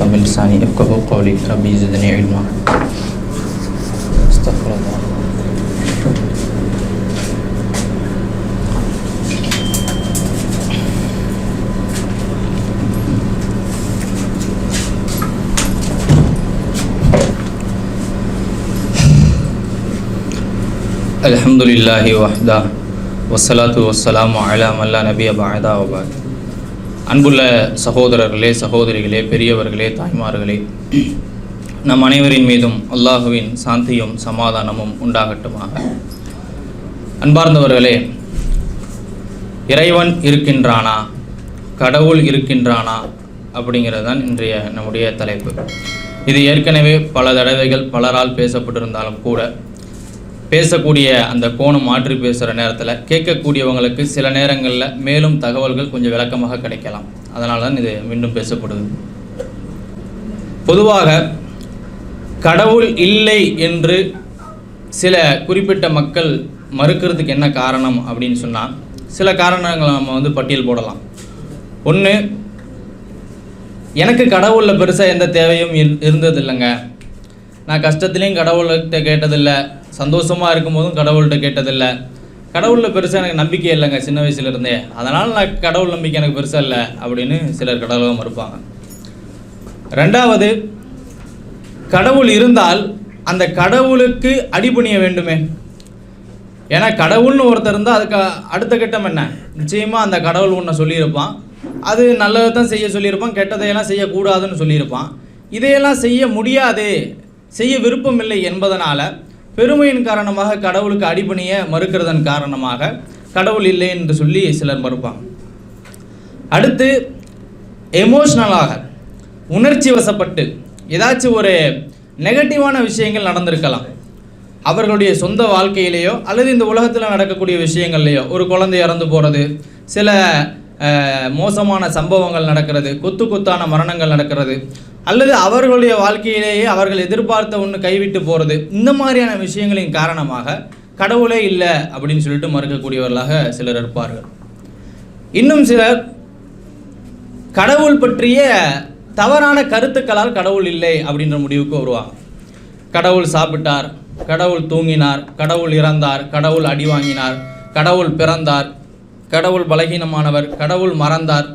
وبلساني يفقه قولي ربي زدني அலமதுல்லாஹி வஹ்தா. வசலாத்து வசலாம் அலாம் அல்லா நபி அபாயதா அபாத் அன்புள்ள சகோதரர்களே சகோதரிகளே பெரியவர்களே தாய்மார்களே நம் அனைவரின் மீதும் அல்லாஹுவின் சாந்தியும் சமாதானமும் உண்டாகட்டுமாக. அன்பார்ந்தவர்களே இறைவன் இருக்கின்றானா? கடவுள் இருக்கின்றானா? அப்படிங்கிறது தான் இன்றைய நம்முடைய தலைப்பு. இது ஏற்கனவே பல தடவைகள் பலரால் பேசப்பட்டிருந்தாலும் கூட பேசக்கூடிய அந்த கோணம் மாற்றி பேசுகிற நேரத்தில் கேட்கக்கூடியவங்களுக்கு சில நேரங்களில் மேலும் தகவல்கள் கொஞ்சம் விளக்கமாக கிடைக்கலாம். அதனால தான் இது மீண்டும் பேசப்படுது. பொதுவாக கடவுள் இல்லை என்று சில குறிப்பிட்ட மக்கள் மறுக்கிறதுக்கு என்ன காரணம் அப்படின்னு சொன்னால் சில காரணங்களை நம்ம வந்து பட்டியல் போடலாம். ஒன்று எனக்கு கடவுளில் பெருசாக எந்த தேவையும் இரு- இருந்தது இல்லைங்க நான் கஷ்டத்துலேயும் கடவுள்கிட்ட கேட்டதில்லை. சந்தோஷமாக இருக்கும்போதும் கடவுள்கிட்ட கேட்டதில்லை. கடவுளில் பெருசாக எனக்கு நம்பிக்கை இல்லைங்க சின்ன வயசுலேருந்தே. அதனால் நான் கடவுள் நம்பிக்கை எனக்கு பெருசாக இல்லை அப்படின்னு சிலர் கடவுளை மறுப்பாங்க. ரெண்டாவது கடவுள் இருந்தால் அந்த கடவுளுக்கு அடிபணிய வேண்டுமே. ஏன்னா கடவுள்னு ஒருத்தர் இருந்தால் அதுக்கு அடுத்த கட்டம் என்ன? நிச்சயமாக அந்த கடவுள் ஒன்றை சொல்லியிருப்பான். அது நல்லதை தான் செய்ய சொல்லியிருப்பான் கெட்டதையெல்லாம் செய்யக்கூடாதுன்னு சொல்லியிருப்பான். இதையெல்லாம் செய்ய முடியாது செய்ய விருப்பம் இல்லை என்பதனால் பெருமையின் காரணமாக கடவுளுக்கு அடிபணிய மறுக்கிறதன் காரணமாக கடவுள் இல்லை என்று சொல்லி சிலர் மறுப்பாங்க. அடுத்து எமோஷ்னலாக உணர்ச்சி வசப்பட்டு ஏதாச்சும் ஒரு நெகட்டிவான விஷயங்கள் நடந்திருக்கலாம். அவர்களுடைய சொந்த வாழ்க்கையிலேயோ அல்லது இந்த உலகத்தில் நடக்கக்கூடிய விஷயங்கள்லையோ ஒரு குழந்தை இறந்து போகிறது சில மோசமான சம்பவங்கள் நடக்கிறது கொத்து கொத்தான மரணங்கள் நடக்கிறது அல்லது அவர்களுடைய வாழ்க்கையிலேயே அவர்கள் எதிர்பார்த்த ஒன்று கைவிட்டு போகிறது இந்த மாதிரியான விஷயங்களின் காரணமாக கடவுளே இல்லை அப்படின்னு சொல்லிட்டு மறுக்கக்கூடியவர்களாக சிலர் இருப்பார்கள். இன்னும் சிலர் கடவுள் பற்றிய தவறான கருத்துக்களால் கடவுள் இல்லை அப்படின்ற முடிவுக்கு வருவாங்க. கடவுள் சாப்பிட்டார் கடவுள் தூங்கினார் கடவுள் இறந்தார் கடவுள் அடி வாங்கினார் கடவுள் பிறந்தார் கடவுள் பலகீனமானவர் கடவுள் மறந்தார்.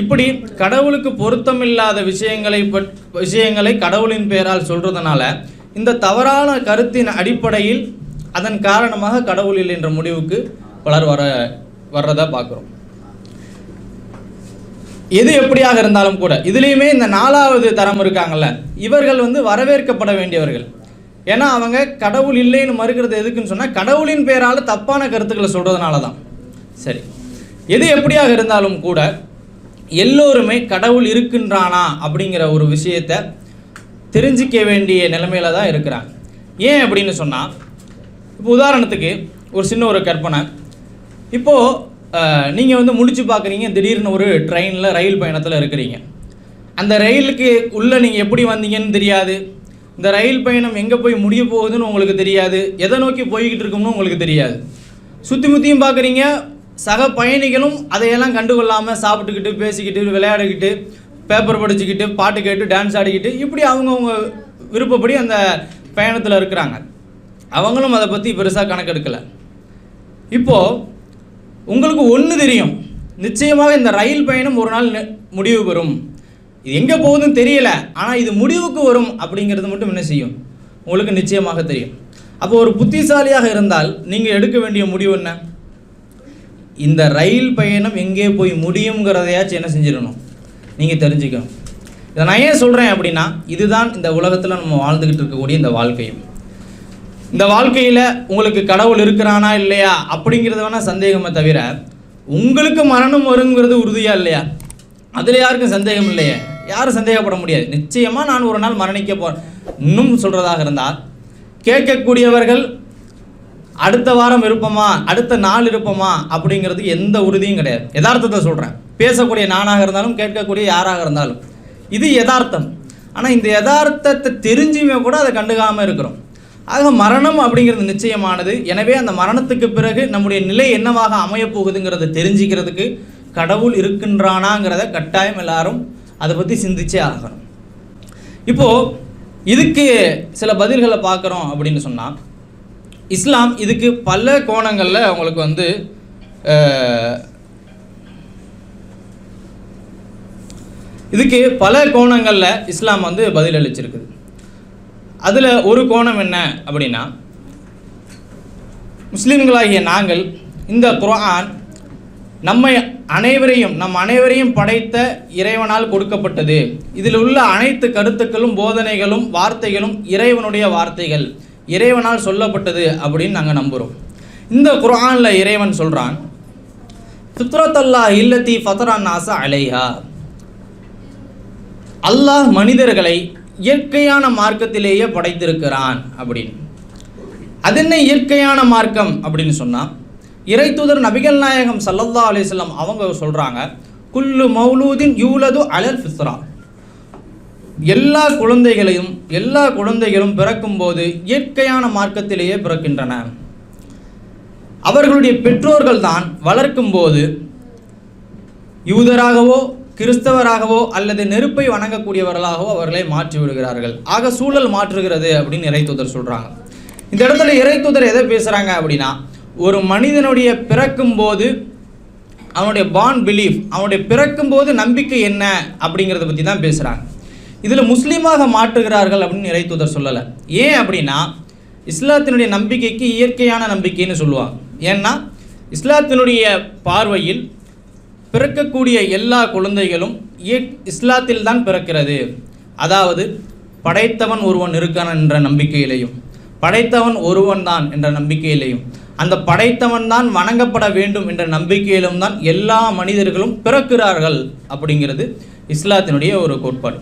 இப்படி கடவுளுக்கு பொருத்தமில்லாத விஷயங்களை விஷயங்களை கடவுளின் பெயரால் சொல்றதுனால இந்த தவறான கருத்தின் அடிப்படையில் அதன் காரணமாக கடவுள் இல்லை என்ற முடிவுக்கு பலர் வர வர்றதை பார்க்குறோம். எது எப்படியாக இருந்தாலும் கூட இதுலேயுமே இந்த நாலாவது தரம் இருக்காங்கல்ல இவர்கள் வந்து வரவேற்கப்பட வேண்டியவர்கள். ஏன்னா அவங்க கடவுள் இல்லைன்னு மறுக்கிறது எதுக்குன்னு சொன்னால் கடவுளின் பெயரால் தப்பான கருத்துக்களை சொல்கிறதுனால தான் சரி. எது எப்படியாக இருந்தாலும் கூட எல்லோருமே கடவுள் இருக்கின்றானா அப்படிங்கிற ஒரு விஷயத்தை தெரிஞ்சிக்க வேண்டிய நிலைமையில தான் இருக்கிறாங்க. ஏன் அப்படின்னு சொன்னால் இப்போ உதாரணத்துக்கு ஒரு சின்ன ஒரு கற்பனை. இப்போது நீங்கள் வந்து முடிச்சு பார்க்குறீங்க திடீர்னு ஒரு ட்ரெயினில் ரயில் பயணத்தில் இருக்கிறீங்க. அந்த ரயிலுக்கு உள்ளே நீங்கள் எப்படி வந்தீங்கன்னு தெரியாது. இந்த ரயில் பயணம் எங்கே போய் முடிய போகுதுன்னு உங்களுக்கு தெரியாது. எதை நோக்கி போய்கிட்டு இருக்கும்னு உங்களுக்கு தெரியாது. சுற்றி முற்றியும் பார்க்குறீங்க சக பயணிகளும் அதையெல்லாம் கண்டுகொள்ளாமல் சாப்பிட்டுக்கிட்டு பேசிக்கிட்டு விளையாடிக்கிட்டு பேப்பர் படிச்சுக்கிட்டு பாட்டு கேட்டு டான்ஸ் ஆடிக்கிட்டு இப்படி அவங்கவுங்க விருப்பப்படி அந்த பயணத்தில் இருக்கிறாங்க. அவங்களும் அதை பற்றி பெருசாக கணக்கெடுக்கலை. இப்போது உங்களுக்கு ஒன்று தெரியும். நிச்சயமாக இந்த ரயில் பயணம் ஒரு நாள் முடிவு பெறும். இது எங்கே போகுதுன்னு தெரியல. ஆனால் இது முடிவுக்கு வரும் அப்படிங்கிறது மட்டும் என்ன செய்யும்? உங்களுக்கு நிச்சயமாக தெரியும். அப்போ ஒரு புத்திசாலியாக இருந்தால் நீங்கள் எடுக்க வேண்டிய முடிவு என்ன? இந்த ரயில் பயணம் எங்கே போய் முடியுங்கிறதையாச்சும் என்ன செஞ்சிடணும். நீங்கள் தெரிஞ்சுக்கணும். இதை நான் ஏன் சொல்கிறேன் அப்படின்னா இதுதான் இந்த உலகத்தில் நம்ம வாழ்ந்துக்கிட்டு இருக்கக்கூடிய இந்த வாழ்க்கையும். இந்த வாழ்க்கையில் உங்களுக்கு கடவுள் இருக்கிறானா இல்லையா அப்படிங்கிறது வேணால் சந்தேகமே தவிர உங்களுக்கு மரணம் வருங்கிறது உறுதியாக இல்லையா? அதில் யாருக்கும் சந்தேகம் இல்லையே? யாரும் சந்தேகப்பட முடியாது. நிச்சயமாக நான் ஒரு நாள் மரணிக்க போ இன்னும் சொல்கிறதாக இருந்தால் கேட்கக்கூடியவர்கள் அடுத்த வாரம் இருப்போமா? அடுத்த நாள் இருப்போமா? அப்படிங்கிறது எந்த உறுதியும் கிடையாது. யதார்த்தத்தை சொல்கிறேன் பேசக்கூடிய நானாக இருந்தாலும் கேட்கக்கூடிய யாராக இருந்தாலும். இது யதார்த்தம். ஆனால் இந்த யதார்த்தத்தை தெரிஞ்சுமே கூட அதை கண்டுக்காமல் இருக்கிறோம். ஆக மரணம் அப்படிங்கிறது நிச்சயமானது. எனவே அந்த மரணத்துக்கு பிறகு நம்முடைய நிலை என்னவாக அமையப் போகுதுங்கிறத தெரிஞ்சுக்கிறதுக்கு கடவுள் இருக்கின்றானாங்கிறத கட்டாயம் எல்லாரும் அதை பற்றி சிந்திச்சே ஆகணும். இப்போது இதுக்கு சில பதில்களை பார்க்குறோம் அப்படின்னு சொன்னால் இஸ்லாம் இதுக்கு பல கோணங்களில் அவங்களுக்கு வந்து இதுக்கு பல கோணங்களில் இஸ்லாம் வந்து பதில் அளிச்சிருக்குது அதில் ஒரு கோணம் என்ன அப்படின்னா முஸ்லீம்களாகிய நாங்கள் இந்த குரான் நம்மை அனைவரையும் நம் அனைவரையும் படைத்த இறைவனால் கொடுக்கப்பட்டது. இதில் உள்ள அனைத்து கருத்துக்களும் போதனைகளும் வார்த்தைகளும் இறைவனுடைய வார்த்தைகள். இறைவனால் சொல்லப்பட்டது அப்படின்னு நாங்கள் நம்புகிறோம் இந்த குரானில் இறைவன் சொல்கிறான் சுத்ரத்தல்லா இல்லத்தி ஃபத்ரான் நாசா அலைஹா. அல்லாஹ் மனிதர்களை இயற்கையான மார்க்கத்திலேயே படைத்திருக்கிறான் அப்படின்னு. அது என்ன இயற்கையான மார்க்கம் அப்படின்னு சொன்னால் இறைத்தூதர் நபிகள் நாயகம் சல்லல்லா அலிஸ்லாம் அவங்க சொல்கிறாங்க குல்லு மௌலூதின் யூலது அலல் ஃபித்ரா. எல்லா குழந்தைகளையும் எல்லா குழந்தைகளும் பிறக்கும்போது இயற்கையான மார்க்கத்திலேயே பிறக்கின்றன. அவர்களுடைய பெற்றோர்கள் தான் வளர்க்கும்போது யூதராகவோ கிறிஸ்தவராகவோ அல்லது நெருப்பை வணங்கக்கூடியவர்களாகவோ அவர்களை மாற்றி விடுகிறார்கள். ஆக சூழல் மாற்றுகிறது அப்படின்னு இறைத்தூதர் சொல்கிறாங்க இந்த இடத்துல இறைத்தூதர் எதை பேசுகிறாங்க அப்படின்னா ஒரு மனிதனுடைய பிறக்கும்போது அவனுடைய பான் பிலீஃப் அவனுடைய பிறக்கும்போது நம்பிக்கை என்ன அப்படிங்கிறத பற்றி தான் பேசுகிறாங்க இதில் முஸ்லீமாக மாற்றுகிறார்கள் அப்படின்னு இறைத்தூதர் சொல்லலை. ஏன் அப்படின்னா இஸ்லாத்தினுடைய நம்பிக்கைக்கு இயற்கையான நம்பிக்கைன்னு சொல்லுவாங்க. ஏன்னா இஸ்லாத்தினுடைய பார்வையில் பிறக்கக்கூடிய எல்லா குழந்தைகளும் இஸ்லாத்தில் தான் பிறக்கிறது. அதாவது படைத்தவன் ஒருவன் இருக்கான் என்ற நம்பிக்கையிலையும் படைத்தவன் ஒருவன் தான் என்ற நம்பிக்கையிலையும் அந்த படைத்தவன் தான் வணங்கப்பட வேண்டும் என்ற நம்பிக்கையிலும் தான் எல்லா மனிதர்களும் பிறக்கிறார்கள் அப்படிங்கிறது இஸ்லாத்தினுடைய ஒரு கோட்பாடு.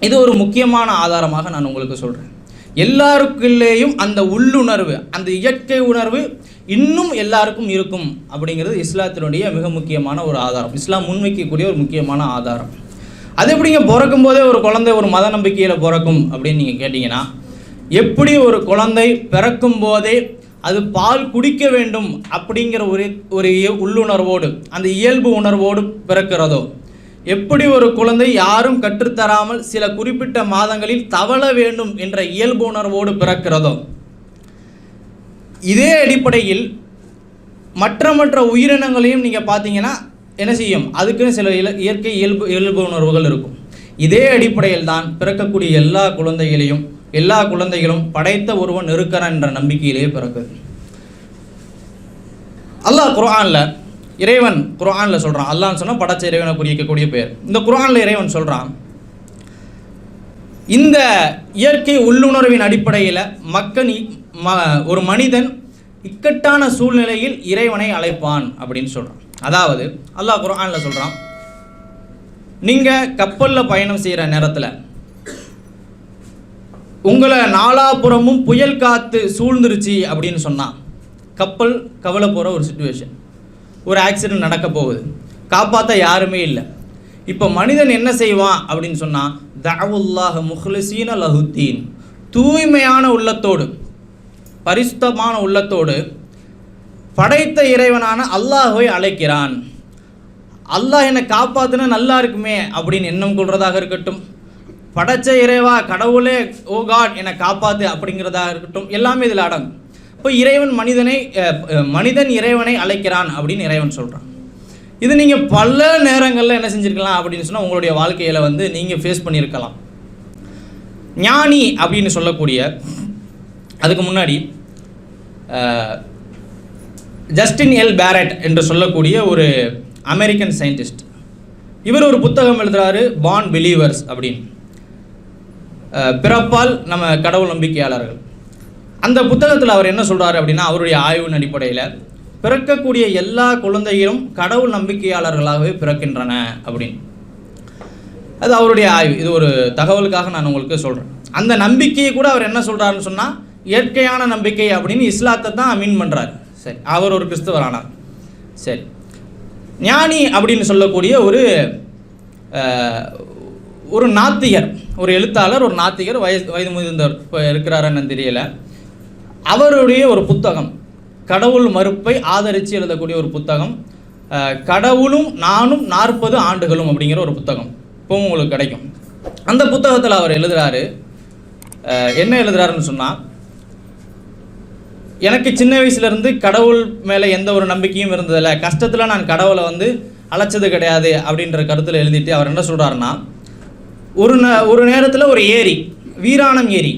இது ஒரு முக்கியமான ஆதாரமாக நான் உங்களுக்கு சொல்கிறேன் எல்லாருக்குள்ளேயும் அந்த உள்ளுணர்வு அந்த இயற்கை உணர்வு இன்னும் எல்லாருக்கும் இருக்கும் அப்படிங்கிறது இஸ்லாத்தினுடைய மிக முக்கியமான ஒரு ஆதாரம். இஸ்லாம் முன்வைக்கக்கூடிய ஒரு முக்கியமான ஆதாரம். அது எப்படிங்க பிறக்கும் போதே ஒரு குழந்தை ஒரு மத நம்பிக்கையில் பிறக்கும் அப்படின்னு நீங்கள் கேட்டிங்கன்னா எப்படி ஒரு குழந்தை பிறக்கும் போதே அது பால் குடிக்க வேண்டும் அப்படிங்கிற ஒரு ஒரு இய- உள்ளுணர்வோடு அந்த இயல்பு உணர்வோடு பிறக்கிறதோ எப்படி ஒரு குழந்தை யாரும் கற்றுத்தராமல் சில குறிப்பிட்ட மாதங்களில் தவள வேண்டும் என்ற இயல்பு உணர்வோடு பிறக்கிறதோ? இதே அடிப்படையில் மற்ற மற்ற உயிரினங்களையும் நீங்கள் பார்த்தீங்கன்னா என்ன செய்யும்? அதுக்குன்னு சில இல இயற்கை இயல்பு இயல்பு உணர்வுகள் இருக்கும். இதே அடிப்படையில் தான் பிறக்கக்கூடிய எல்லா குழந்தைகளையும் எல்லா குழந்தைகளும் படைத்த ஒருவன் இருக்கிறான் என்ற நம்பிக்கையிலேயே பிறக்குது. அல்லாஹ் குரானில் இறைவன் குரானில் சொல்கிறான் அல்லான்னு சொன்னால் படைச்ச இறைவனை குறிக்கக்கூடிய பெயர் இந்த குரானில் இறைவன் சொல்கிறான் இந்த இயற்கை உள்ளுணர்வின் அடிப்படையில் மக்கள் ம- ஒரு மனிதன் இக்கட்டான சூழ்நிலையில் இறைவனை அழைப்பான் அப்படின்னு சொல்கிறான் அதாவது அல்லாஹ் குரானில் சொல்கிறான் நீங்கள் கப்பலில் பயணம் செய்கிற நேரத்தில் உங்களை நாலாபுறமும் புயல் காற்று சூழ்ந்துருச்சு அப்படின்னு சொன்னான் கப்பல் கவலை போகிற ஒரு சுச்சுவேஷன் ஒரு ஆக்சிடென்ட் நடக்க போகுது. காப்பாற்ற யாருமே இல்லை. இப்போ மனிதன் என்ன செய்வான் அப்படின்னு சொன்னால் தவுல்லாஹ் முஹ்லிசீன லஹுத்தீன் தூய்மையான உள்ளத்தோடு பரிசுத்தமான உள்ளத்தோடு படைத்த இறைவனான அல்லாஹ்வை அழைக்கிறான். அல்லாஹ் என்னை காப்பாத்துனா நல்லா இருக்குமே அப்படின்னு எண்ணம் கொள்றதாக இருக்கட்டும். படைச்ச இறைவா கடவுளே ஓ காட் என்னை காப்பாற்று அப்படிங்கிறதாக இருக்கட்டும். எல்லாமே இதில் அடங்கும். இப்போ இறைவன் மனிதனை மனிதன் இறைவனை அழைக்கிறான் அப்படின்னு இறைவன் சொல்கிறான் இது நீங்கள் பல நேரங்களில் என்ன செஞ்சுருக்கலாம் அப்படின்னு சொன்னால் உங்களுடைய வாழ்க்கையில் வந்து நீங்கள் ஃபேஸ் பண்ணியிருக்கலாம். ஞானி அப்படின்னு சொல்லக்கூடிய அதுக்கு முன்னாடி ஜஸ்டின் எல் பேரட் என்று சொல்லக்கூடிய ஒரு அமெரிக்கன் சயின்டிஸ்ட் இவர் ஒரு புத்தகம் எழுதுறாரு பான் பிலீவர்ஸ் அப்படின்னு. பிறப்பால் நம்ம கடவுள் நம்பிக்கையாளர்கள். அந்த புத்தகத்தில் அவர் என்ன சொல்கிறார் அப்படின்னா அவருடைய ஆய்வின் அடிப்படையில் பிறக்கக்கூடிய எல்லா குழந்தைகளும் கடவுள் நம்பிக்கையாளர்களாகவே பிறக்கின்றன அப்படின்னு. அது அவருடைய ஆய்வு. இது ஒரு தகவலுக்காக நான் உங்களுக்கு சொல்கிறேன் அந்த நம்பிக்கையை கூட அவர் என்ன சொல்கிறாருன்னு சொன்னால் இயற்கையான நம்பிக்கை அப்படின்னு இஸ்லாத்தை தான் மீன் பண்ணுறாரு சரி அவர் ஒரு கிறிஸ்தவர் ஆனார் சரி. ஞானி அப்படின்னு சொல்லக்கூடிய ஒரு ஒரு நாத்திகர் ஒரு எழுத்தாளர் ஒரு நாத்திகர் வயது வயது முதிர்ந்தவர் இப்போ இருக்கிறாருன்னு தெரியலை. அவருடைய ஒரு புத்தகம் கடவுள் மறுப்பை ஆதரித்து எழுதக்கூடிய ஒரு புத்தகம் கடவுளும் நானும் நாற்பது ஆண்டுகளும் அப்படிங்கிற ஒரு புத்தகம் இப்போவும் உங்களுக்கு கிடைக்கும். அந்த புத்தகத்தில் அவர் எழுதுகிறாரு என்ன எழுதுகிறாருன்னு சொன்னால் எனக்கு சின்ன வயசுலேருந்து கடவுள் மேலே எந்த ஒரு நம்பிக்கையும் இருந்ததில்லை. கஷ்டத்தில் நான் கடவுளை வந்து அழைச்சது கிடையாது அப்படின்ற கருத்தில் எழுதிட்டு அவர் என்ன சொல்கிறாருன்னா ஒரு ந ஒரு நேரத்தில் ஒரு ஏரி வீராணம் ஏரி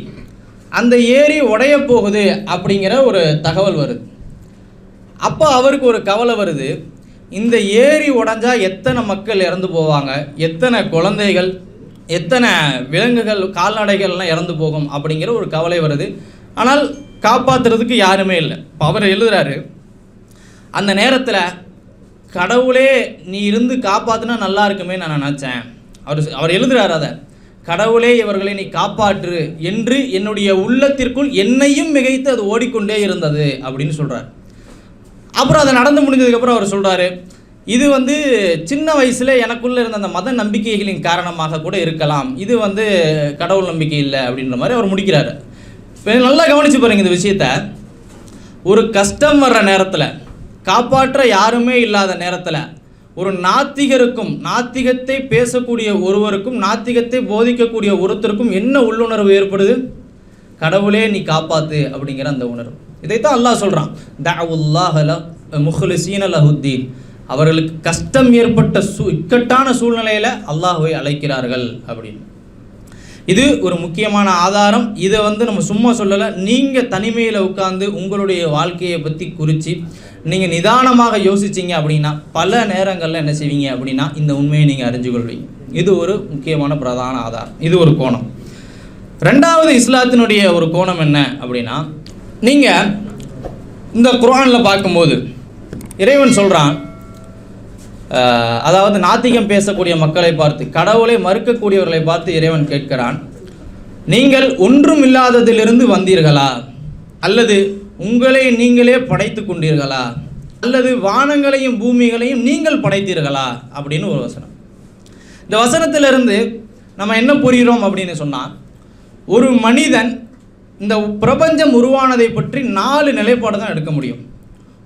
அந்த ஏரி உடைய போகுது அப்படிங்கிற ஒரு தகவல் வருது. அப்போ அவருக்கு ஒரு கவலை வருது. இந்த ஏரி உடஞ்சா எத்தனை மக்கள் இறந்து போவாங்க? எத்தனை குழந்தைகள்? எத்தனை விலங்குகள் கால்நடைகள்லாம் இறந்து போகும் அப்படிங்கிற ஒரு கவலை வருது. ஆனால் காப்பாற்றுறதுக்கு யாருமே இல்லை. இப்போ அவர் எழுதுறாரு அந்த நேரத்தில் கடவுளே நீ இருந்து காப்பாற்றினா நல்லா இருக்குமே நான் நினச்சேன். அவர் அவர் எழுதுறாரு அதை. கடவுளே இவர்களை நீ காப்பாற்று என்று என்னுடைய உள்ளத்திற்குள் என்னையும் மிகைத்து அது ஓடிக்கொண்டே இருந்தது அப்படின்னு சொல்கிறார் அப்புறம் அது நடந்து முடிஞ்சதுக்கப்புறம் அவர் சொல்கிறாரு இது வந்து சின்ன வயசில் எனக்குள்ளே இருந்த அந்த மத நம்பிக்கைகளின் காரணமாக கூட இருக்கலாம். இது வந்து கடவுள் நம்பிக்கை இல்லை அப்படின்ற மாதிரி அவர் முடிக்கிறாரு. இப்போ நல்லா கவனித்து பாருங்க இந்த விஷயத்த. ஒரு கஷ்டம் வர்ற நேரத்தில் காப்பாற்ற யாருமே இல்லாத நேரத்தில் ஒரு நாத்திகருக்கும் நாத்திகத்தை பேசக்கூடிய ஒருவருக்கும் நாத்திகத்தை போதிக்கக்கூடிய ஒருத்தருக்கும் என்ன உள்ளுணர்வு ஏற்படுது? கடவுளே நீ காப்பாத்து அப்படிங்கிற அந்த உணர்வு. இதைத்தான் அல்லாஹ் சொல்கிறான் தவுல்லாஹல முஹ்லிசீன லஹுத்தீன். அவர்களுக்கு கஷ்டம் ஏற்பட்ட சூ இக்கட்டான சூழ்நிலையில் அல்லாஹுவை அழைக்கிறார்கள் அப்படின்னு. இது ஒரு முக்கியமான ஆதாரம். இதை வந்து நம்ம சும்மா சொல்லலை. நீங்கள் தனிமையில் உட்காந்து உங்களுடைய வாழ்க்கையை பற்றி குறித்து நீங்கள் நிதானமாக யோசிச்சிங்க அப்படின்னா பல நேரங்களில் என்ன செய்வீங்க அப்படின்னா இந்த உண்மையை நீங்கள் அறிஞ்சு கொள்வீங்க இது ஒரு முக்கியமான பிரதான ஆதாரம். இது ஒரு கோணம். ரெண்டாவது இஸ்லாத்தினுடைய ஒரு கோணம் என்ன அப்படின்னா நீங்கள் இந்த குரானில் பார்க்கும்போது இறைவன் சொல்கிறான் அதாவது நாத்திகம் பேசக்கூடிய மக்களை பார்த்து கடவுளை மறுக்கக்கூடியவர்களை பார்த்து இறைவன் கேட்கிறான் நீங்கள் ஒன்றும் இல்லாததிலிருந்து வந்தீர்களா? அல்லது உங்களை நீங்களே படைத்து கொண்டீர்களா? அல்லது வானங்களையும் பூமிகளையும் நீங்கள் படைத்தீர்களா? அப்படின்னு ஒரு வசனம். இந்த வசனத்திலிருந்து நம்ம என்ன புரிகிறோம் அப்படின்னு சொன்னால் ஒரு மனிதன் இந்த பிரபஞ்சம் உருவானதை பற்றி நாலு நிலைப்பாடு தான் எடுக்க முடியும்.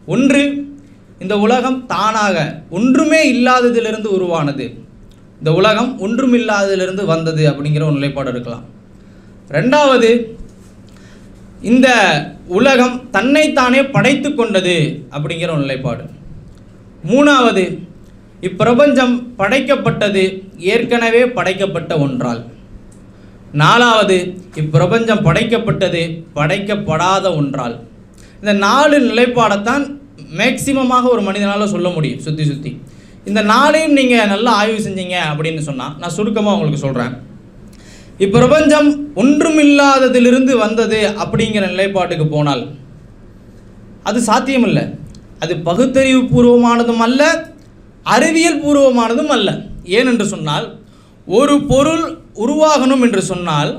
ஒன்று இந்த உலகம் தானாக ஒன்றுமே இல்லாததிலிருந்து உருவானது. இந்த உலகம் ஒன்றுமில்லாததிலிருந்து வந்தது அப்படிங்கிற ஒரு நிலைப்பாடு எடுக்கலாம். ரெண்டாவது இந்த உலகம் தன்னைத்தானே படைத்து கொண்டது அப்படிங்கிற ஒரு நிலைப்பாடு. மூணாவது இப்பிரபஞ்சம் படைக்கப்பட்டது ஏற்கனவே படைக்கப்பட்ட ஒன்றால். நாலாவது இப்பிரபஞ்சம் படைக்கப்பட்டது படைக்கப்படாத ஒன்றால். இந்த நாலு நிலைப்பாடைத்தான் மேக்சிமமாக ஒரு மனிதனால் சொல்ல முடியும் சுற்றி சுற்றி இந்த நாளையும் நீங்கள் நல்லா ஆய்வு செஞ்சீங்க அப்படின்னு சொன்னால் நான் சுருக்கமாக உங்களுக்கு சொல்கிறேன் இப்பிரபஞ்சம் ஒன்றுமில்லாததிலிருந்து வந்தது அப்படிங்கிற நிலைப்பாட்டுக்கு போனால் அது சாத்தியமில்லை. அது பகுத்தறிவு பூர்வமானதும் அல்ல அறிவியல் பூர்வமானதும் அல்ல. ஏனென்று சொன்னால் ஒரு பொருள் உருவாகணும் என்று சொன்னால்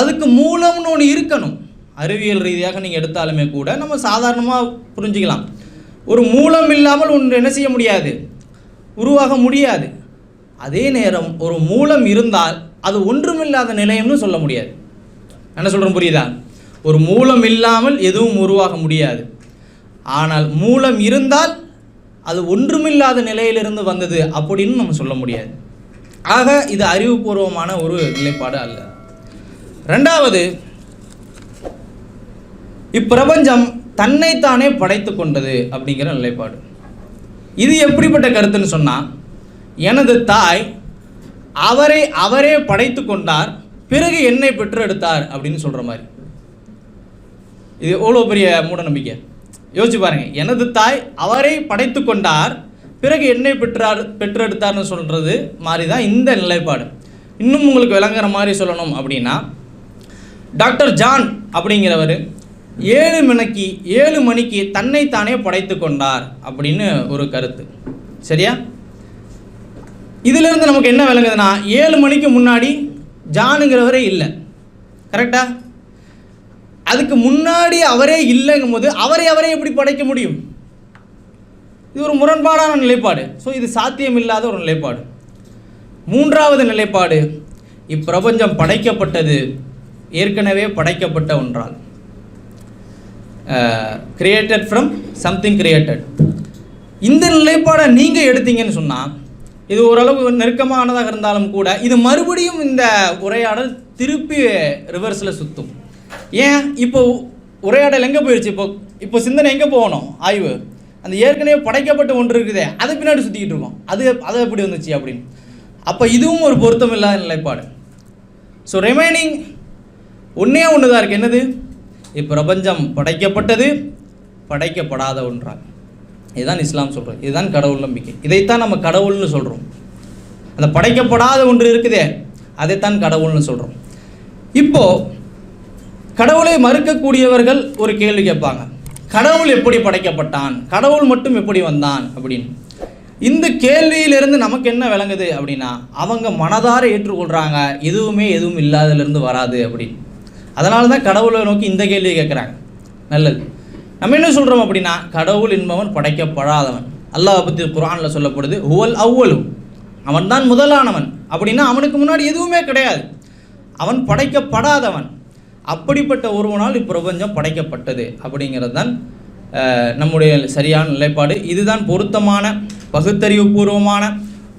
அதுக்கு மூலம்னு ஒன்று இருக்கணும். அறிவியல் ரீதியாக நீங்கள் எடுத்தாலுமே கூட நம்ம சாதாரணமாக புரிஞ்சுக்கலாம். ஒரு மூலம் இல்லாமல் ஒன்று என்ன செய்ய முடியாது? உருவாக முடியாது. அதே நேரம் ஒரு மூலம் இருந்தால் அது ஒன்றுமில்லாத நிலையம்னு சொல்ல முடியாது. என்ன சொல்கிறோம் புரியுதா? ஒரு மூலம் இல்லாமல் எதுவும் உருவாக முடியாது. ஆனால் மூலம் இருந்தால் அது ஒன்றுமில்லாத நிலையிலிருந்து வந்தது அப்படின்னு நம்ம சொல்ல முடியாது. ஆக இது அறிவுபூர்வமான ஒரு நிலைப்பாடு அல்ல. ரெண்டாவது இப்பிரபஞ்சம் தன்னைத்தானே படைத்து கொண்டது அப்படிங்கிற நிலைப்பாடு. இது எப்படிப்பட்ட கருத்துன்னு சொன்னால் எனது தாய் அவரை அவரே படைத்து கொண்டார் பிறகு என்னை பெற்றெடுத்தார் அப்படின்னு சொல்கிற மாதிரி. இது எவ்வளோ பெரிய மூட நம்பிக்கை யோசிச்சு பாருங்க. எனது தாய் அவரை படைத்து கொண்டார் பிறகு என்னை பெற்றார் பெற்றெடுத்தார்னு சொல்கிறது மாதிரி தான் இந்த நிலைப்பாடு. இன்னும் உங்களுக்கு விளங்குற மாதிரி சொல்லணும் அப்படின்னா டாக்டர் ஜான் அப்படிங்கிறவர் ஏழு மணிக்கு ஏழு மணிக்கு தன்னைத்தானே படைத்து கொண்டார் அப்படின்னு ஒரு கருத்து. சரியா? இதிலிருந்து நமக்கு என்ன விளங்குதுன்னா ஏழு மணிக்கு முன்னாடி ஜானுங்கிறவரே இல்லை. கரெக்டா அதுக்கு முன்னாடி அவரே இல்லைங்கும் போது அவரை அவரே எப்படி படைக்க முடியும்? இது ஒரு முரண்பாடான நிலைப்பாடு. ஸோ இது சாத்தியமில்லாத ஒரு நிலைப்பாடு. மூன்றாவது நிலைப்பாடு இப்பிரபஞ்சம் படைக்கப்பட்டது ஏற்கனவே படைக்கப்பட்ட ஒன்றால். கிரியேட்டட் ஃப்ரம் சம்திங் கிரியேட்டட் இந்த நிலைப்பாடை நீங்கள் எடுத்தீங்கன்னு சொன்னால் இது ஓரளவு நெருக்கமானதாக இருந்தாலும் கூட இது மறுபடியும் இந்த உரையாடல் திருப்பி ரிவர்ஸில் சுற்றும் ஏன்? இப்போ உரையாடல் எங்கே போயிடுச்சு? இப்போ இப்போ சிந்தனை எங்கே போகணும்? ஆய்வு. அந்த ஏற்கனவே படைக்கப்பட்ட ஒன்று இருக்குதே அதை பின்னாடி சுற்றிக்கிட்டு இருக்கோம். அது அது எப்படி வந்துச்சு அப்படின்னு. அப்போ இதுவும் ஒரு பொருத்தம் இல்லாத நிலைப்பாடு. ஸோ ரிமைனிங் ஒன்றே ஒன்று தான் இருக்குது என்னது? இப்பிரபஞ்சம் படைக்கப்பட்டது படைக்கப்படாத ஒன்றாக இதுதான் இஸ்லாம் சொல்கிறது இதுதான் கடவுள் நம்பிக்கை. இதைத்தான் நம்ம கடவுள்னு சொல்கிறோம் அந்த படைக்கப்படாத ஒன்று இருக்குதே அதைத்தான் கடவுள்னு சொல்கிறோம் இப்போது கடவுளை மறுக்கக்கூடியவர்கள் ஒரு கேள்வி கேட்பாங்க. கடவுள் எப்படி படைக்கப்பட்டான்? கடவுள் மட்டும் எப்படி வந்தான்? அப்படின்னு. இந்த கேள்வியிலிருந்து நமக்கு என்ன விளங்குது அப்படின்னா அவங்க மனதார ஏற்றுக்கொள்கிறாங்க எதுவுமே எதுவும் இல்லாததுலேருந்து வராது அப்படின்னு. அதனால தான் கடவுளை நோக்கி இந்த கேள்வியை கேட்குறாங்க. நல்லது. நம்ம என்ன சொல்கிறோம் அப்படின்னா கடவுள் என்பவன் படைக்கப்படாதவன். அல்லாஹ் பற்றி குரானில் சொல்லப்படுது ஹுவல் அவ்வலு அவன் தான் முதலானவன். அப்படின்னா அவனுக்கு முன்னாடி எதுவுமே கிடையாது. அவன் படைக்கப்படாதவன். அப்படிப்பட்ட ஒருவனால் இப்பிரபஞ்சம் படைக்கப்பட்டது அப்படிங்கிறது தான் நம்முடைய சரியான நிலைப்பாடு. இதுதான் பொருத்தமான பகுத்தறிவு பூர்வமான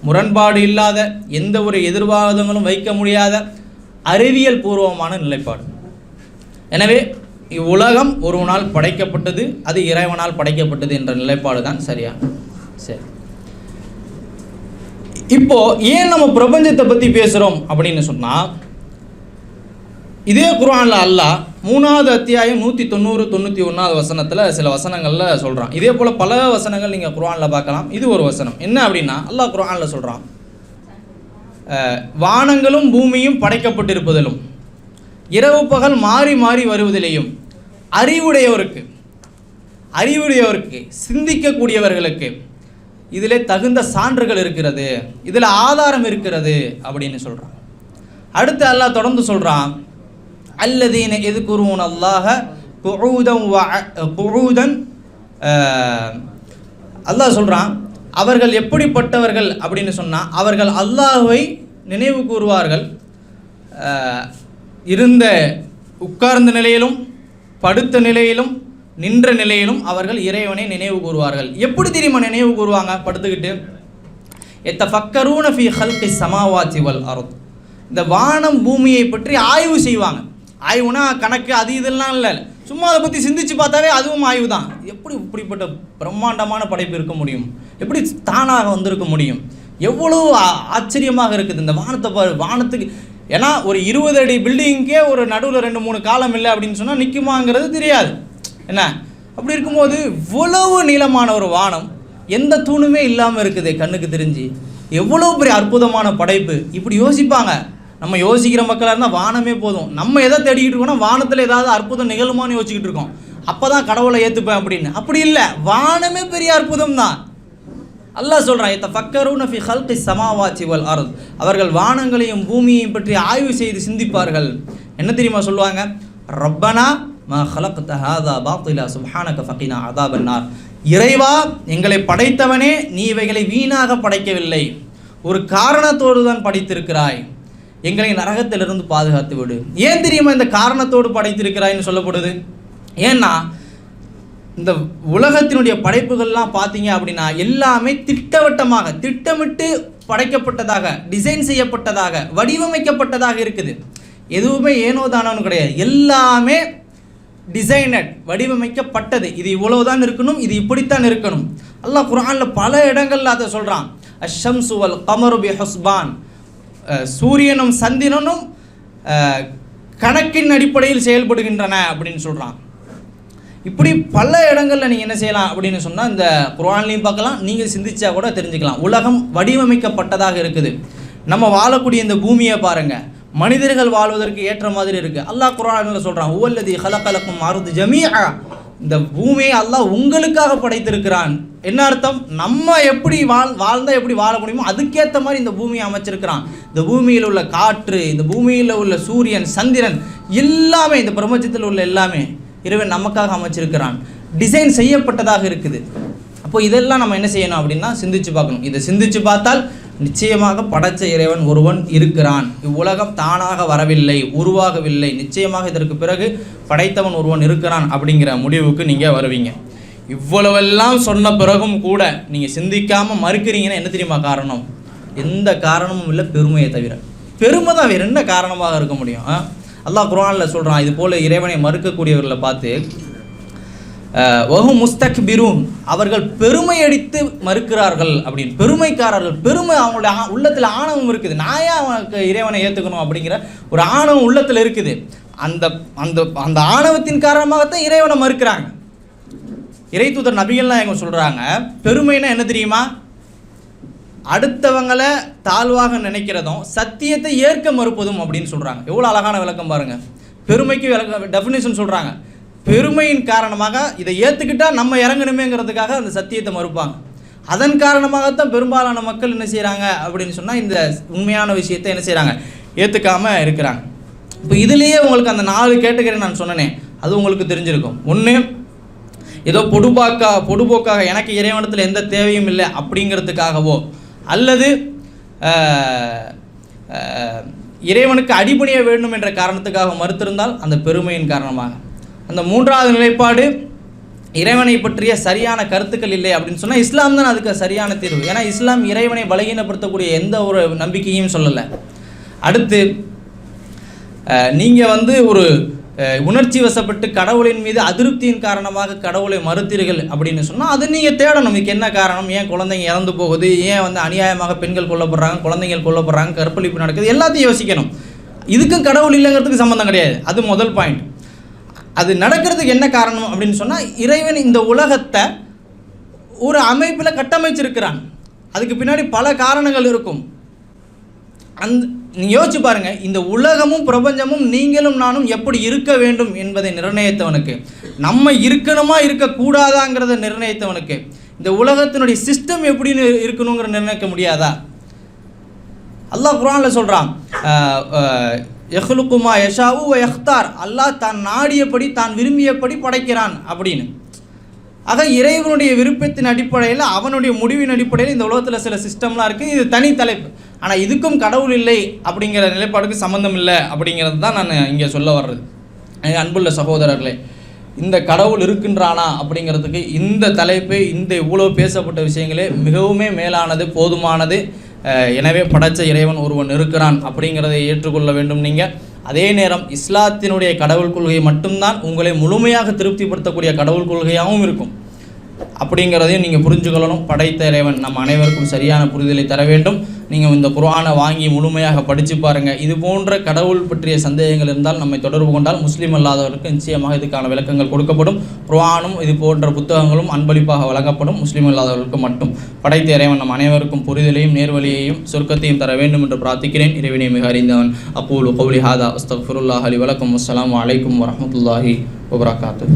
முரண்பாடு இல்லாத எந்த ஒரு எதிர்வாதங்களும் வைக்க முடியாத அறிவியல் பூர்வமான நிலைப்பாடு. எனவே இவ்வுலகம் ஒருவனால் படைக்கப்பட்டது அது இறைவனால் படைக்கப்பட்டது என்ற நிலைப்பாடு தான் சரியா? சரி. இப்போ ஏன் நம்ம பிரபஞ்சத்தை பற்றி பேசுகிறோம் அப்படின்னு சொன்னால் இதே குரானில் அல்லாஹ் மூணாவது அத்தியாயம் நூற்றி தொண்ணூறு தொண்ணூற்றி ஒன்றாவது வசனத்தில் சில வசனங்களில் சொல்கிறான் இதே போல் பல வசனங்கள் நீங்கள் குரானில் பார்க்கலாம். இது ஒரு வசனம். என்ன அப்படின்னா அல்லாஹ் குரானில் சொல்கிறான் வானங்களும் பூமியும் படைக்கப்பட்டிருப்பதிலும் இரவு பகல் மாறி மாறி வருவதிலேயும் அறிவுடையவருக்கு அறிவுடையவருக்கு சிந்திக்கக்கூடியவர்களுக்கு இதில் தகுந்த சான்றுகள் இருக்கிறது இதில் ஆதாரம் இருக்கிறது அப்படின்னு சொல்கிறான் அடுத்து அல்லாஹ் தொடர்ந்து சொல்கிறான் அல்லதீன எது குருவன் அல்லாஹ குழூதம் குழுதன் அல்லாஹ் சொல்கிறான் அவர்கள் எப்படிப்பட்டவர்கள்? அப்படின்னு சொன்னால் அவர்கள் அல்லாஹுவை நினைவு கூறுவார்கள் இருந்த உட்கார்ந்த நிலையிலும் படுத்த நிலையிலும் நின்ற நிலையிலும் அவர்கள் இறைவனை நினைவு கூறுவார்கள். எப்படி தெரியுமா நினைவு கூறுவாங்க? படுத்துக்கிட்டு எத்த ஃபக்கரூன ஃபி ஹல்கி சமாவாத்தி வல் அருத். இந்த வானம் பூமியை பற்றி ஆய்வு செய்வாங்க. ஆய்வுனா கணக்கு அது இதெல்லாம் இல்லை. சும்மா அதை பற்றி சிந்திச்சு பார்த்தாவே அதுவும் ஆய்வு தான். எப்படி இப்படிப்பட்ட பிரம்மாண்டமான படைப்பு இருக்க முடியும்? எப்படி தானாக வந்திருக்க முடியும்? எவ்வளோ ஆச்சரியமாக இருக்குது. இந்த வானத்தை வானத்துக்கு ஏன்னா ஒரு இருபது அடி பில்டிங்க்கே ஒரு நடுவில் ரெண்டு மூணு காலம் இல்லை அப்படின்னு சொன்னால் நிற்குமாங்கிறது தெரியாது. என்ன? அப்படி இருக்கும்போது இவ்வளவு நீளமான ஒரு வானம் எந்த தூணுமே இல்லாமல் இருக்குது கண்ணுக்கு தெரிஞ்சு. எவ்வளோ பெரிய அற்புதமான படைப்பு. இப்படி யோசிப்பாங்க. நம்ம யோசிக்கிற மக்களாக இருந்தால் வானமே போதும். நம்ம எதை தேடிக்கிட்டு இருக்கோம்னா வானத்தில் ஏதாவது அற்புதம் நிகழுமான்னு யோசிச்சுக்கிட்டு இருக்கோம். அப்போ தான் கடவுளை ஏற்றுப்பேன் அப்படின்னு. அப்படி இல்லை. வானமே பெரிய அற்புதம் தான் அல்லாஹ் சொல்கிறான் இத்த ஃபக்கரூன ஃபி ஹல்கி சமாவாச்சி வல் அருள் அவர்கள் வானங்களையும் பூமியையும் பற்றி ஆய்வு செய்து சிந்திப்பார்கள். என்ன தெரியுமா சொல்லுவாங்க? ரப்பனா மா ஹலக்த ஹாதா பாத்திலா சுப்ஹானக ஃபகினா அதாபன்னார் இறைவா எங்களை படைத்தவனே நீ இவைகளை வீணாக படைக்கவில்லை. ஒரு காரணத்தோடு தான் படைத்திருக்கிறாய். எங்களை நரகத்திலிருந்து பாதுகாத்து விடு. ஏன் தெரியுமா இந்த காரணத்தோடு படைத்திருக்கிறாய்ன்னு சொல்லப்படுது? ஏன்னா இந்த உலகத்தினுடைய படைப்புகள்லாம் பார்த்தீங்க அப்படின்னா எல்லாமே திட்டவட்டமாக திட்டமிட்டு படைக்கப்பட்டதாக டிசைன் செய்யப்பட்டதாக வடிவமைக்கப்பட்டதாக இருக்குது. எதுவுமே ஏனோ தானோன்னு கிடையாது. எல்லாமே டிசைனட் வடிவமைக்கப்பட்டது. இது இவ்வளவுதான் இருக்கணும் இது இப்படித்தான் இருக்கணும். அல்லாஹ் குரானில் பல இடங்கள்ல அதை சொல்கிறான் அஷம் சுவல் கமரு பி ஹஸ்பான். சூரியனும் சந்திரனும் கணக்கின் அடிப்படையில் செயல்படுகின்றன அப்படின்னு சொல்கிறான் இப்படி பல இடங்களில் நீங்கள் என்ன செய்யலாம் அப்படின்னு சொன்னால் இந்த குரான்லையும் பார்க்கலாம் நீங்கள் சிந்திச்சா கூட தெரிஞ்சுக்கலாம். உலகம் வடிவமைக்கப்பட்டதாக இருக்குது. நம்ம வாழக்கூடிய இந்த பூமியை பாருங்கள் மனிதர்கள் வாழ்வதற்கு ஏற்ற மாதிரி இருக்குது அல்லாஹ் குர்ஆனில் சொல்கிறான் ஊவல்லதி ஹலக்கலக்கும் மாறுது ஜமியா இந்த பூமியை அல்லாஹ் உங்களுக்காக படைத்திருக்கிறான். என்ன அர்த்தம்? நம்ம எப்படி வாழ் வாழ்ந்தால் எப்படி வாழ முடியுமோ அதுக்கேற்ற மாதிரி இந்த பூமியை அமைச்சிருக்கிறான். இந்த பூமியில் உள்ள காற்று இந்த பூமியில் உள்ள சூரியன் சந்திரன் எல்லாமே இந்த பிரபஞ்சத்தில் உள்ள எல்லாமே இறைவன் நமக்காக அமைச்சிருக்கிறான். டிசைன் செய்யப்பட்டதாக இருக்குது. அப்போ இதெல்லாம் நம்ம என்ன செய்யணும் அப்படின்னா சிந்திச்சு பார்க்கணும். இதை சிந்திச்சு பார்த்தால் நிச்சயமாக படைச்ச இறைவன் ஒருவன் இருக்கிறான். இவ்வுலகம் தானாக வரவில்லை உருவாகவில்லை. நிச்சயமாக இதற்கு பிறகு படைத்தவன் ஒருவன் இருக்கிறான் அப்படிங்கிற முடிவுக்கு நீங்கள் வருவீங்க. இவ்வளவெல்லாம் சொன்ன பிறகும் கூட நீங்கள் சிந்திக்காமல் மறுக்கிறீங்கன்னா என்ன தெரியுமா காரணம்? எந்த காரணமும் இல்லை பெருமையை தவிர. பெருமை தான் வேறு என்ன காரணமாக இருக்க முடியும்? ஆ? அல்லாஹ் குரானில் சொல்கிறான் இது போல் இறைவனை மறுக்கக்கூடியவர்களை பார்த்து வஹு முஸ்தக் பிரூன் அவர்கள் பெருமை அடித்து மறுக்கிறார்கள் அப்படின்னு. பெருமைக்காரர்கள் பெருமை அவங்களுடைய ஆ- உள்ளத்தில் ஆணவம் இருக்குது. நான் ஏன் அவனுக்கு இறைவனை ஏற்றுக்கணும் அப்படிங்கிற ஒரு ஆணவம் உள்ளத்தில் இருக்குது. அந்த அந்த அந்த ஆணவத்தின் காரணமாகத்தான் இறைவனை மறுக்கிறாங்க. இறைத்தூதர் நபிகள்லாம் எங்க சொல்கிறாங்க பெருமைனா என்ன தெரியுமா? அடுத்தவங்களை தாழ்வாக நினைக்கிறதும் சத்தியத்தை ஏற்க மறுப்பதும் அப்படின்னு சொல்கிறாங்க எவ்வளோ அழகான விளக்கம் பாருங்கள் பெருமைக்கு விளக்க டெஃபினேஷன் சொல்கிறாங்க பெருமையின் காரணமாக இதை ஏற்றுக்கிட்டா நம்ம இறங்கணுமேங்கிறதுக்காக அந்த சத்தியத்தை மறுப்பாங்க. அதன் காரணமாகத்தான் பெரும்பாலான மக்கள் என்ன செய்கிறாங்க அப்படின்னு சொன்னால் இந்த உண்மையான விஷயத்தை என்ன செய்கிறாங்க ஏற்றுக்காம இருக்கிறாங்க. இப்போ இதுலேயே உங்களுக்கு அந்த நாலு கேட்டகரி நான் சொன்னனே அது உங்களுக்கு தெரிஞ்சிருக்கும். ஒன்று ஏதோ பொடுபாக்கா பொடுபோக்காக எனக்கு இறைவனத்தில் எந்த தேவையும் இல்லை அப்படிங்கிறதுக்காகவோ அல்லது இறைவனுக்கு அடிபணிய வேண்டும் என்ற காரணத்துக்காக மறுத்திருந்தால் அந்த பெருமையின் காரணமாக. அந்த மூன்றாவது நிலைப்பாடு இறைவனை பற்றிய சரியான கருத்துக்கள் இல்லை அப்படின்னு சொன்னால் இஸ்லாம் தான் அதுக்கு சரியான தீர்வு. ஏன்னா இஸ்லாம் இறைவனை பலகீனப்படுத்தக்கூடிய எந்த ஒரு நம்பிக்கையும் சொல்லலை. அடுத்து நீங்கள் வந்து ஒரு உணர்ச்சி வசப்பட்டு கடவுளின் மீது அதிருப்தியின் காரணமாக கடவுளை மறுத்தீர்கள் அப்படின்னு சொன்னால் அது நீங்கள் தேடணும். இதுக்கு என்ன காரணம்? ஏன் குழந்தைங்க இறந்து போகுது? ஏன் வந்து அநியாயமாக பெண்கள் கொல்லப்படுறாங்க குழந்தைகள் கொல்லப்படுறாங்க கற்பழிப்பு நடக்குது? எல்லாத்தையும் யோசிக்கணும். இதுக்கும் கடவுள் இல்லைங்கிறதுக்கு சம்மந்தம் கிடையாது. அது முதல் பாயிண்ட் அது நடக்கிறதுக்கு என்ன காரணம் அப்படின்னு சொன்னால் இறைவன் இந்த உலகத்தை ஒரு அமைப்பில் கட்டமைச்சிருக்கிறான். அதுக்கு பின்னாடி பல காரணங்கள் இருக்கும். அந்த நீங்கள் யோசிச்சு பாருங்கள் இந்த உலகமும் பிரபஞ்சமும் நீங்களும் நானும் எப்படி இருக்க வேண்டும் என்பதை நிர்ணயித்தவனுக்கு. நம்ம இருக்கணுமா இருக்கக்கூடாதாங்கிறத நிர்ணயித்தவனுக்கு. இந்த உலகத்தினுடைய சிஸ்டம் எப்படின்னு இருக்கணுங்கிற நிர்ணயிக்க முடியாதா? அல்லாஹ் குரானில் சொல்கிறான் எஹ்லுக்குமா யஷாவு எஹ்தார் அல்லாஹ் தான் நாடியபடி தான் விரும்பியபடி படைக்கிறான் அப்படின்னு. ஆக இறைவனுடைய விருப்பத்தின் அடிப்படையில் அவனுடைய முடிவின் அடிப்படையில் இந்த உலகத்தில் சில சிஸ்டம்லாம் இருக்குது இது தனி தலைப்பு. ஆனால் இதுக்கும் கடவுள் இல்லை அப்படிங்கிற நிலைப்பாடுக்கு சம்மந்தம் இல்லை அப்படிங்கிறது தான் நான் இங்கே சொல்ல வர்றது. என் அன்புள்ள சகோதரர்களே இந்த கடவுள் இருக்கின்றானா அப்படிங்கிறதுக்கு இந்த தலைப்பு இந்த இவ்வளோ பேசப்பட்ட விஷயங்களே மிகவுமே மேலானது போதுமானது. எனவே படைச்ச இறைவன் ஒருவன் இருக்கிறான் அப்படிங்கிறதை ஏற்றுக்கொள்ள வேண்டும் நீங்கள் அதே நேரம் இஸ்லாத்தினுடைய கடவுள் கொள்கை மட்டும்தான் உங்களை முழுமையாக திருப்திப்படுத்தக்கூடிய கடவுள் கொள்கையாகவும் இருக்கும். அப்படிங்கிறதையும் நீங்கள் புரிஞ்சுக்கொள்ளணும். படைத்த இறைவன் நம் அனைவருக்கும் சரியான புரிதலை தர வேண்டும். நீங்கள் இந்த குரானை வாங்கி முழுமையாக படித்து பாருங்கள் இது போன்ற கடவுள் பற்றிய சந்தேகங்கள் இருந்தால் நம்மை தொடர்பு கொண்டால் முஸ்லீம் அல்லாதவருக்கு நிச்சயமாக இதுக்கான விளக்கங்கள் கொடுக்கப்படும். குரானும் இது போன்ற புத்தகங்களும் அன்பளிப்பாக வழங்கப்படும். முஸ்லீம் அல்லாதவர்களுக்கு மட்டும். படைத்த இறைவன் நம் அனைவருக்கும் புரிதலையும் நேர்வழியையும் சொர்க்கத்தையும் தர வேண்டும் என்று பிரார்த்திக்கிறேன். இறைவனை மிக அறிந்தவன். அப்போது கௌலி ஹாதா. அஸ்தக்ஃபிருல்லாஹ் அலி. வலக்கம். அஸ்ஸலாமு அலைக்கும் வரஹ்மத்துல்லாஹி வபரகாத்து